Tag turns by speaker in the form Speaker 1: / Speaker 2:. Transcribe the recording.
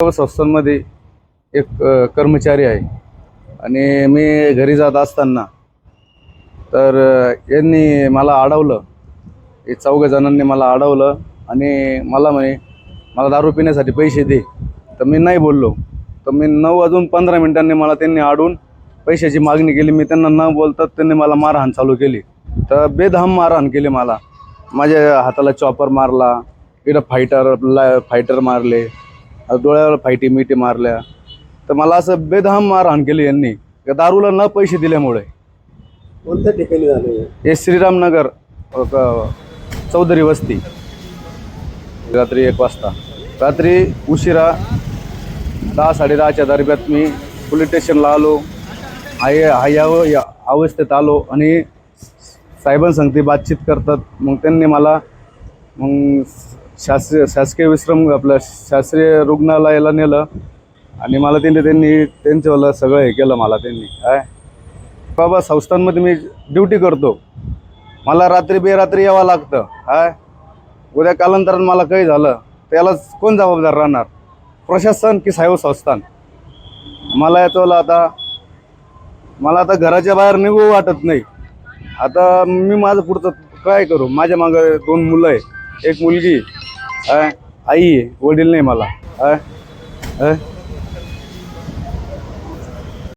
Speaker 1: सर्व संस्थांमध्ये एक कर्मचारी आहे. आणि मी घरी जात असताना तर यांनी मला अडवलं. हे चौघ जणांनी मला अडवलं आणि मला म्हणे मला दारू पिण्यासाठी पैसे दे. तर मी नाही बोललो. तर मी नऊ वाजून पंधरा मिनिटांनी मला त्यांनी अडून पैशाची मागणी केली. मी त्यांना न बोलता त्यांनी मला मारहाण चालू केली. तर बेदहम मारहाण केली मला. माझ्या हाताला चॉपर मारला इकडं फायटर फायटर मारले. डोळ्यावर फायटी मिठी मारल्या. तर मला असं बेदहम मारहाण केली यांनी. दारूला न पैसे दिल्यामुळे.
Speaker 2: कोणत्या ठिकाणी झाले
Speaker 1: हे? श्रीरामनगर चौधरी वस्ती. रात्री एक वाजता. रात्री उशिरा दहा साडेदहाच्या दरम्यान मी पोलीस स्टेशनला आलो. हाय हाय या अवस्थेत आलो आणि साहेबांसंगती बातचीत करतात. मग त्यांनी मला मग शास्त्रीय शासकीय विश्रम आपलं शास्त्रीय रुग्णालयाला नेलं आणि मला त्यांनी त्यांनी त्यांच्यावालं सगळं हे केलं मला त्यांनी. काय? बाबा संस्थांमध्ये मी ड्युटी करतो. मला रात्री बेरात्री यावं लागतं. काय? उद्या कालांतरानं मला काही झालं त्यालाच कोण जबाबदार राहणार? प्रशासन की साहेब संस्थान? मला याचं आता मला आता घराच्या बाहेर निघू वाटत नाही. आता मी माझं पुढचं काय करू? माझ्या मागं दोन मुलं आहे. एक मुलगी आई आहे वडील नाही मला. काय